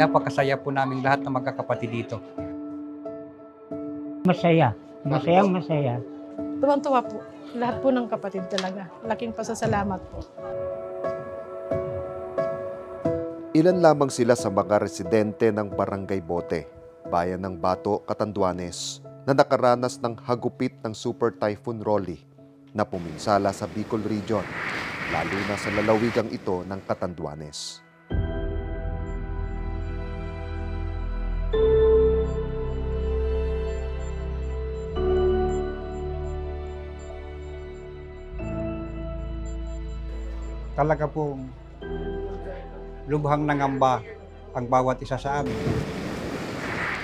Napakasaya po namin lahat ng magkakapatid dito. Masaya. Masayang masaya. Tuwang-tuwa po. Lahat po ng kapatid talaga. Laking pasasalamat po. Ilan lamang sila sa mga residente ng Barangay Bote, bayan ng Bato, Catanduanes, na nakaranas ng hagupit ng Super Typhoon Rolly na puminsala sa Bicol Region, lalo na sa lalawigang ito ng Catanduanes. Talaga pong lubhang nangamba ang bawat isa sa amin.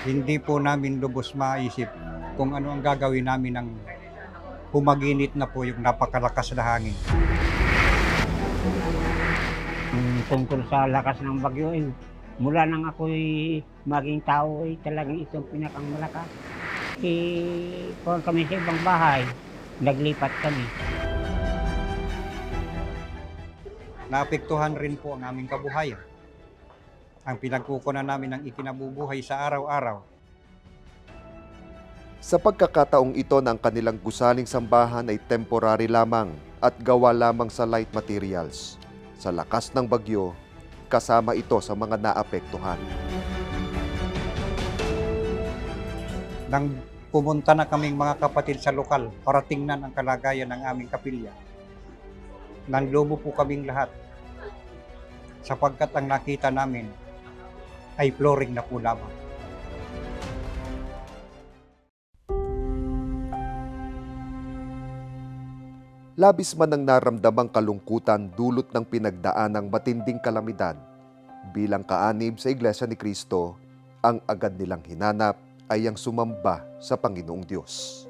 Hindi po namin lubos maisip kung ano ang gagawin namin ng humaginit na po yung napakalakas na hangin. Tungkol sa lakas ng bagyo, eh, mula nang ako'y maging tao, eh, talagang ito ang pinakang malakas. Si, kung kami sa ibang bahay, naglipat kami. Naapektuhan rin po ang aming kabuhayan. Ang pinagkukunan namin ng ikinabubuhay sa araw-araw Sa pagkakataong ito ng kanilang gusaling sambahan ay temporary lamang at gawa lamang sa light materials. Sa lakas ng bagyo, kasama ito sa mga naapektuhan. nang pumunta na kaming mga kapatid sa lokal para tingnan ang kalagayan ng aming kapilya. Nanlobo po kaming lahat sapagkat ang nakita namin ay flooring na po lamang. Labis man ang naramdamang kalungkutan dulot ng pinagdaan ng matinding kalamidad. Bilang kaanib sa Iglesia ni Kristo, ang agad nilang hinanap ay ang sumamba sa Panginoong Diyos.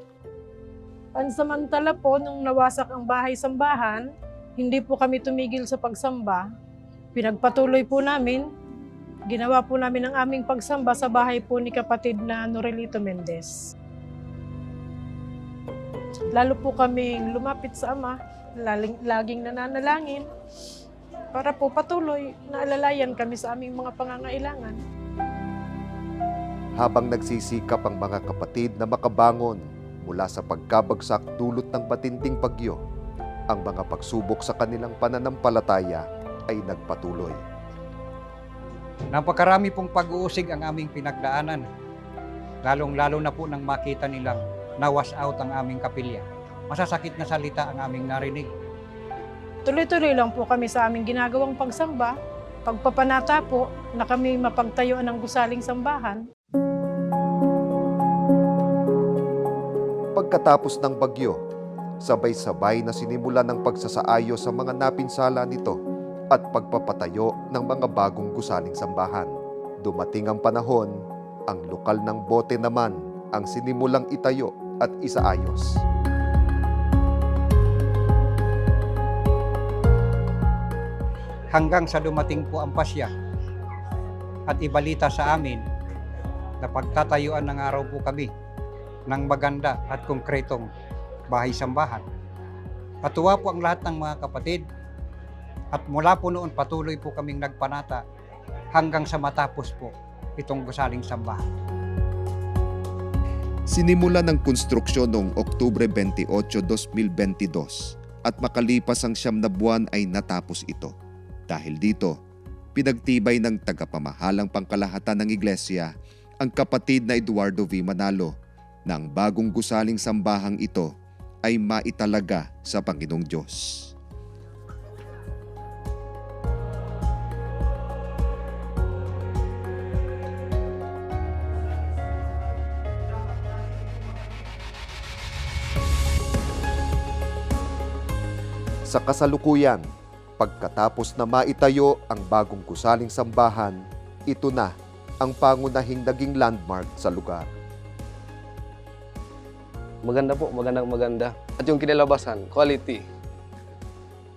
Pansamantala po, nung nawasak ang bahay-sambahan, hindi po kami tumigil sa pagsamba. Pinagpatuloy po namin, ginawa po namin ang aming pagsamba sa bahay po ni kapatid na Norelito Mendez. Lalo po kaming lumapit sa Ama, laling, laging nananalangin, para po patuloy na alalayan kami sa aming mga pangangailangan. Habang nagsisikap ang mga kapatid na makabangon mula sa pagkabagsak dulot ng matinding bagyo, ang mga pagsubok sa kanilang pananampalataya ay nagpatuloy. Napakarami pong pag-uusig ang aming pinagdaanan. Lalong-lalo na po nang makita nilang na-wash out ang aming kapilya. Masasakit na salita ang aming narinig. Tuloy-tuloy lang po kami sa aming ginagawang pagsamba. Pagpapanata po na kami mapagtayuan ng gusaling sambahan. Pagkatapos ng bagyo, sabay-sabay na sinimula ng pagsasaayos sa mga napinsala nito at pagpapatayo ng mga bagong gusaling sambahan. Dumating ang panahon, ang lokal ng bote naman ang sinimulang itayo at isaayos. hanggang sa dumating po ang pasya at ibalita sa amin na pagtatayuan ng araw po kami ng maganda at konkretong bahay-sambahan. Patuwa po ang lahat ng mga kapatid at mula po noon patuloy po kaming nagpanata hanggang sa matapos po itong gusaling sambahan. Sinimula ng konstruksyon noong Oktubre 28, 2022 at makalipas ang siyam na buwan ay natapos ito. Dahil dito, pinagtibay ng tagapamahalang pangkalahatan ng iglesia ang kapatid na Eduardo V. Manalo na ang bagong gusaling sambahang ito ay maitalaga sa Panginoong Diyos. Sa kasalukuyan, pagkatapos na maitayo ang bagong gusaling sambahan, ito na ang pangunahing naging landmark sa lugar. Maganda po, magandang maganda. At yung kinalabasan, quality.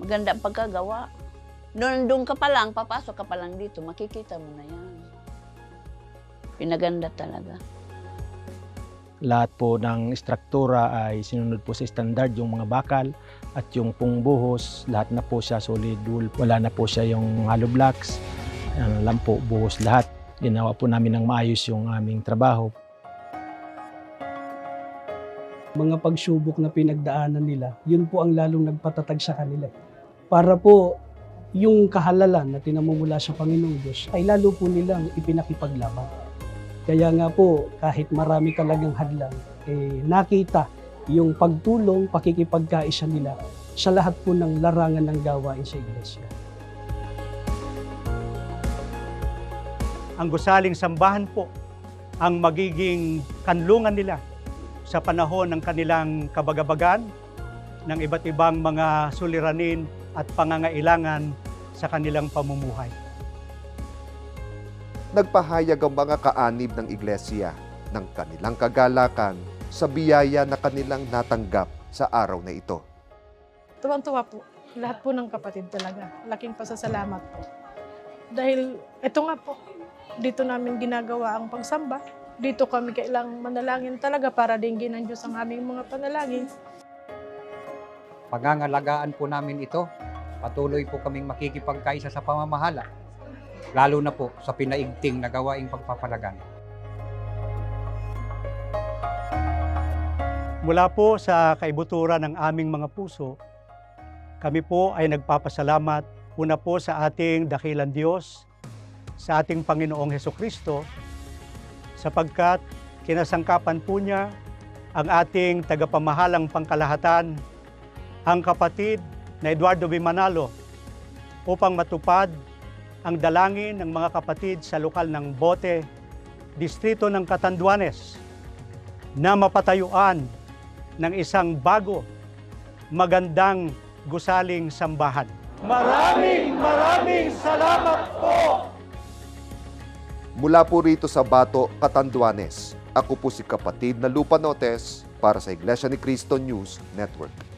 Maganda ang pagkagawa. Doon, doon ka pa lang, papasok ka pa lang dito, makikita mo na yan. Pinaganda talaga. lahat po ng struktura ay sinunod po sa standard yung mga bakal at yung pong buhos, lahat na po siya solid wool. Wala na po siya yung hollow blocks. Ano lang po, buhos lahat. ginawa po namin ng maayos yung aming trabaho. Mga pagsubok na pinagdaanan nila, yun po ang lalong nagpatatag sa kanila. Para po yung kahalalan na tinamumula sa Panginoong Diyos ay lalo po nilang ipinakipaglaban. Kaya nga po, kahit marami talagang hadlang, eh, nakita yung pagtulong, pakikipagkaisa nila sa lahat po ng larangan ng gawain sa iglesia. ang gusaling sambahan po ang magiging kanlungan nila sa panahon ng kanilang kabagabagan, ng iba't ibang mga suliranin at pangangailangan sa kanilang pamumuhay. Nagpahayag ang mga kaanib ng iglesia ng kanilang kagalakan sa biyaya na kanilang natanggap sa araw na ito. Tuwang-tuwa po. Lahat po ng kapatid talaga. Laking pasasalamat po. Dahil ito nga po, dito namin ginagawa ang pagsamba. Dito kami kailang manalangin talaga para dinggin ng Diyos ang aming mga panalangin. Pangangalagaan po namin ito. Patuloy po kaming makikipagkaisa sa pamamahala. Lalo na po sa pinaigting na gawaing pagpapalagan. Mula po sa kaibuturan ng aming mga puso, kami po ay nagpapasalamat una po sa ating dakilang Diyos, sa ating Panginoong Heso Kristo, sapagkat kinasangkapan po niya ang ating tagapamahalang pangkalahatan, ang kapatid na Eduardo B. Manalo, upang matupad ang dalangin ng mga kapatid sa lokal ng Bote, distrito ng Catanduanes, na mapatayuan ng isang bago, magandang gusaling sambahan. Maraming maraming salamat po! Mula po rito sa Bato, Catanduanes, ako po si kapatid na Lupa Notes para sa Iglesia ni Cristo News Network.